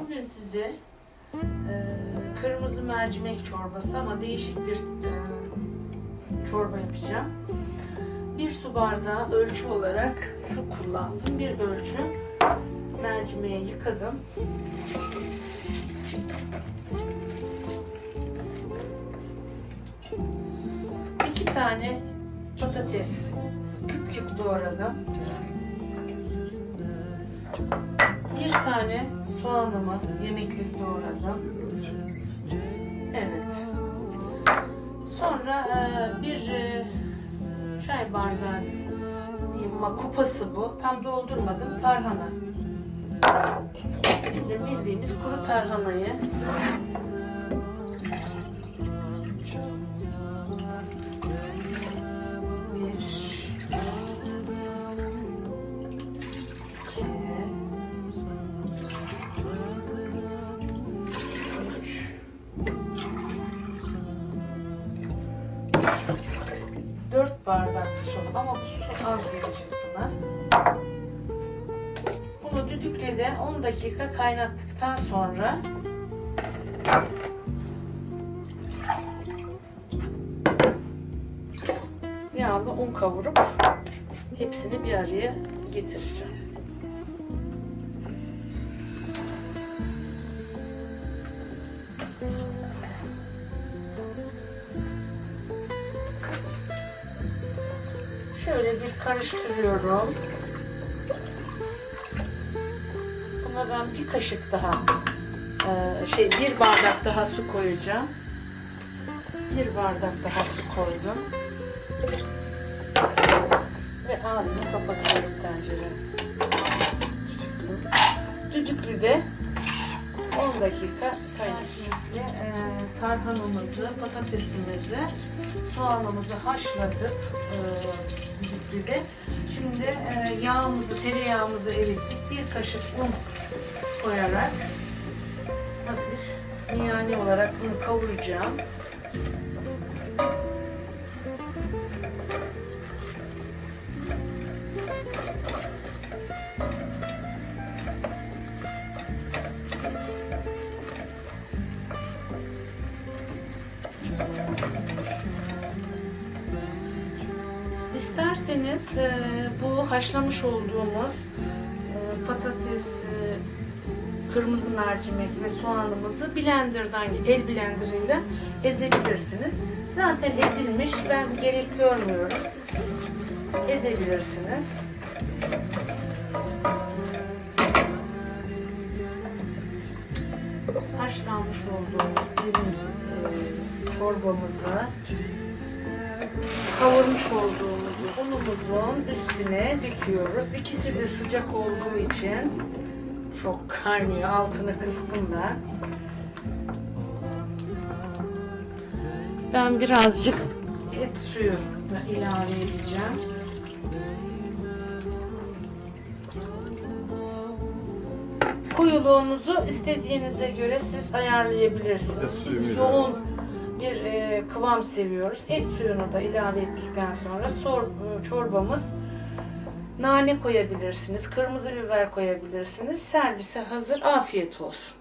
Bugün size e, kırmızı mercimek çorbası ama değişik bir e, çorba yapacağım. Bir su bardağı ölçü olarak şu kullandım. Bir ölçü mercimeği yıkadım. İki tane patates küp küp doğradım. Soğanımı yemeklik doğradım. Evet. Sonra e, bir e, çay bardağı diyeyim ama kupası bu. Tam doldurmadım. Tarhana. Bizim bildiğimiz kuru tarhanayı bardak su ama bu su az gelecek buna. Bunu düdüklüde 10 dakika kaynattıktan sonra yağlı un kavurup hepsini bir araya getireceğim. Şöyle bir karıştırıyorum. Buna ben bir kaşık daha e, şey bir bardak daha su koyacağım. Bir bardak daha su koydum. Ve ağzını kapatıyorum tencerenin. Düdüklüde 10 dakika kaynatacağız. E, tarhanamızı, patatesimizi, soğanımızı haşladık e, düdüklüde. Şimdi e, yağımızı, tereyağımızı erittik. Bir kaşık un koyarak hafif miyane olarak bunu kavuracağım. İsterseniz e, bu haşlamış olduğumuz e, patates, e, kırmızı mercimek ve soğanımızı blenderdan, el blenderıyla ezebilirsiniz. Zaten ezilmiş, ben gerek görmüyorum. Siz ezebilirsiniz. Haşlanmış olduğumuz bizim e, çorbamızı kavurmuş olduğumuz unumuzun üstüne döküyoruz. İkisi de sıcak olduğu için çok kaynıyor. Altını kıstım ben. Ben birazcık et suyu da ilave edeceğim. Koyuluğunuzu istediğinize göre siz ayarlayabilirsiniz. Biz yoğun bir e, kıvam seviyoruz. Et suyunu da ilave ettikten sonra sor, e, çorbamız nane koyabilirsiniz, kırmızı biber koyabilirsiniz. Servise hazır. Afiyet olsun.